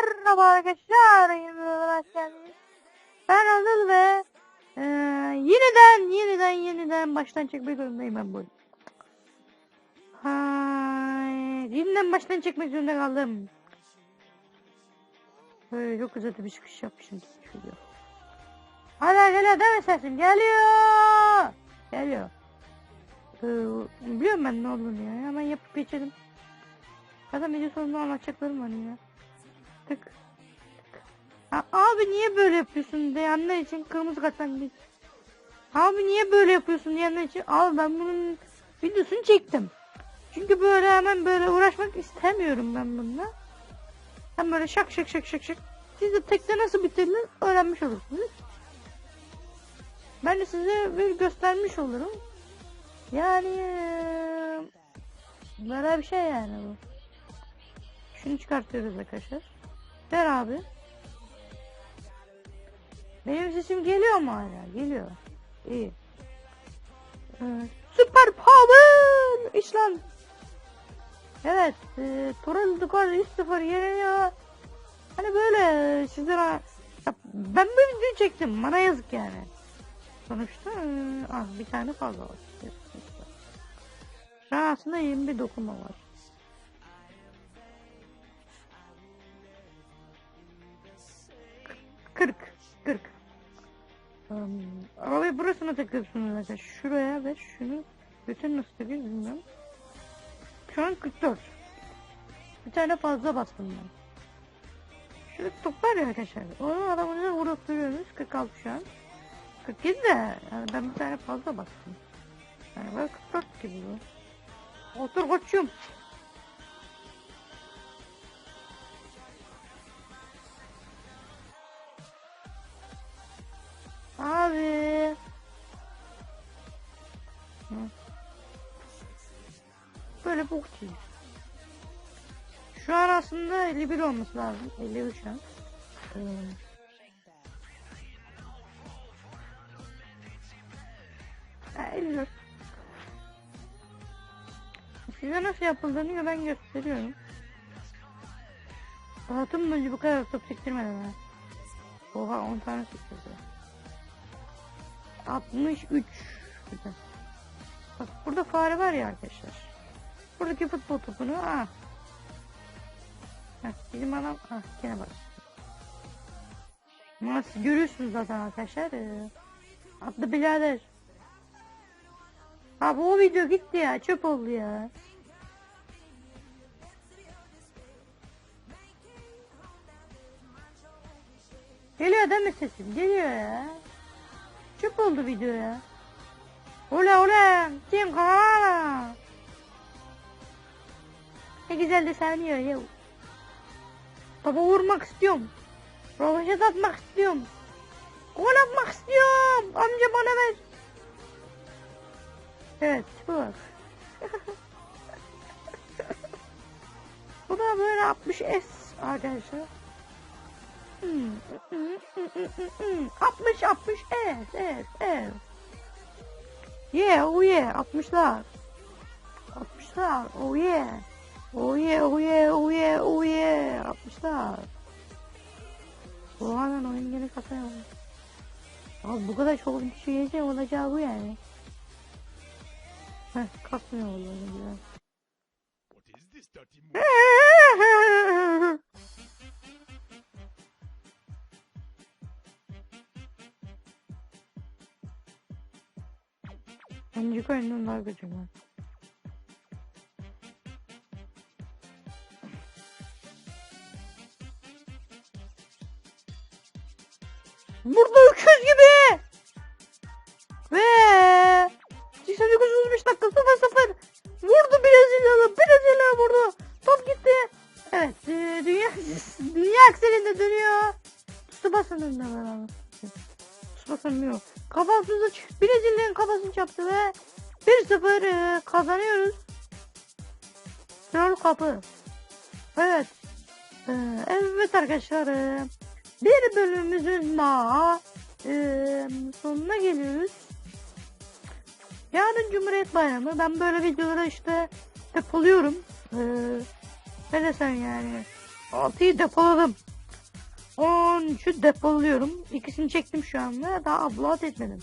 Merhaba arkadaşlar. Ben Anıl ve e, yeniden yeniden yeniden baştan çekmek zorundayım ben bu. Hay, yeniden baştan çekmek zorunda kaldım. Böyle çok güzel bir çıkış yapmışım. Hala geliyor değil mi sesim? Geliyor. Geliyor. Ee, biliyorum ben ne olduğunu ya. Hemen yapıp geçelim. Zaten video sonunda anlatacaklarım var ya. Tık. tık. Ha, abi niye böyle yapıyorsun diyenler için kırmızı karttan bir. Abi niye böyle yapıyorsun diyenler için al ben bunun videosunu çektim. Çünkü böyle hemen böyle uğraşmak istemiyorum ben bununla. Hem böyle şak şak şak şak şak. Siz de tekte nasıl bitirilir öğrenmiş olursunuz. Ben de size bir göstermiş olurum. Yani böyle bir şey yani bu. Şunu çıkartıyoruz arkadaşlar. Ver abi. Benim sesim geliyor mu hala? Geliyor. İyi. Ee, süper power! İşlem. Evet. E, Toral Dukar 3-0 yeniliyor. Hani böyle sizlere ya ben bir video çektim. Bana yazık yani. Sonuçta e, ah, bir tane fazla var. Şu an aslında 21 dokunma var. Kırk. Kırk. Um, arabayı burasına takıyorsunuz zaten. Şuraya ve şunu bütün nasıl takıyoruz bilmiyorum. Şu an 44. Bir tane fazla bastım ben. Şurada top var ya arkadaşlar. Onu adamını vurup duruyoruz. 46 şu an. 47 de yani ben bir tane fazla bastım. Yani böyle 44 gibi bu. Otur koçum. Abi. Böyle bok değil. Şu an aslında 51 olması lazım. 51 şu an. Ee, ha, 54. Size nasıl yapıldığını ben gösteriyorum. Hayatım boyunca bu kadar top sektirmedim ha. Oha 10 tane sektirdi. 63. Güzel. Bak burada fare var ya arkadaşlar. Buradaki futbol topunu ah. Bizim adam ah gene bak. Nasıl görüyorsunuz zaten arkadaşlar. Ee, adlı birader. Abi o video gitti ya çöp oldu ya. Geliyor değil mi sesim? Geliyor ya. Çöp oldu video ya. Ola ola. Kim kanala. Ne güzel de saniyor ya. Topa vurmak istiyorum. Rovaşat atmak istiyorum. Gol atmak istiyorum. Amca bana ver. Evet bak. bu da böyle 60 S arkadaşlar. Hmm. 60 60 S S S. Yeah oh yeah 60'lar. 60'lar oh yeah. Oh yeah oh yeah oh yeah oh yeah 60'lar. Oha lan oyun gene kasaya. Abi bu kadar çok düşüyece olacağı bu yani. Heh kasmıyor oldu. What is this dirty mo- Önceki oyundan daha kötü ben. Burada öküz gibi. Ve 89 dakika 0 0. Vurdu Brezilyalı. Brezilya vurdu. Top gitti. Evet. e, dünya dünya ekseninde dönüyor. Tsubasa'nın var abi. Tsubasa'nın yok. Kafasını Brezilya'nın kafasını çarptı ve 1-0 e, kazanıyoruz. Troll kapı. Evet. E, evet arkadaşlar. e, bir bölümümüzün daha e, sonuna geliyoruz. Yarın Cumhuriyet Bayramı. Ben böyle videoları işte depoluyorum. E, ne desem yani. Altıyı depoladım. 13'ü depoluyorum. İkisini çektim şu anda. Daha upload etmedim.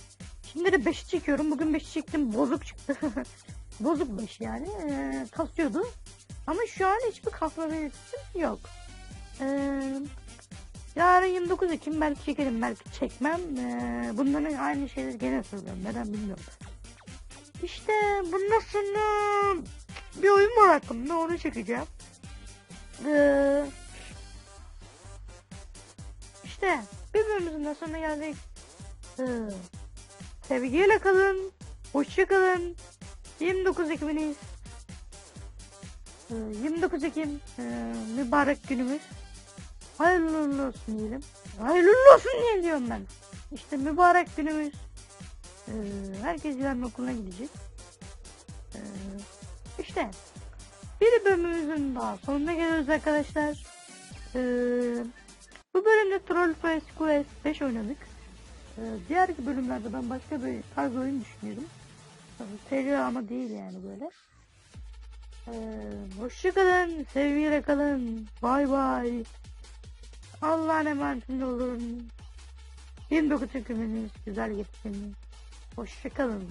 Şimdi de 5'i çekiyorum. Bugün 5'i çektim. Bozuk çıktı. Bozuk 5 yani. Ee, kasıyordu. Ama şu an hiçbir kasma belirtisi yok. Ee, yarın 29 Ekim belki çekerim belki çekmem. Ee, bunların aynı şeyleri gene söylüyorum. Neden bilmiyorum. İşte bundan sonra bir oyun var aklımda onu çekeceğim. Ee, işte bölümümüzün de sonuna geldik. Sevgiyle kalın. Hoşça kalın. 29 Ekim'deyiz. Ee, 29 Ekim ee, mübarek günümüz. Hayırlı olsun diyelim. Hayırlı olsun diye diyorum ben. İşte mübarek günümüz. Herkes yarın okuluna gidecek. Ee, işte bir bölümümüzün daha sonuna geliyoruz arkadaşlar. Ee, bu bölümde Troll Face Quest 5 oynadık. Ee, diğer bölümlerde ben başka bir tarz oyun düşünüyorum. Seri ama değil yani böyle. Ee, hoşçakalın, sevgiyle kalın. Bay bay. Allah'a emanet olun. 29 hükümünüz güzel geçsin. Hoşçakalın.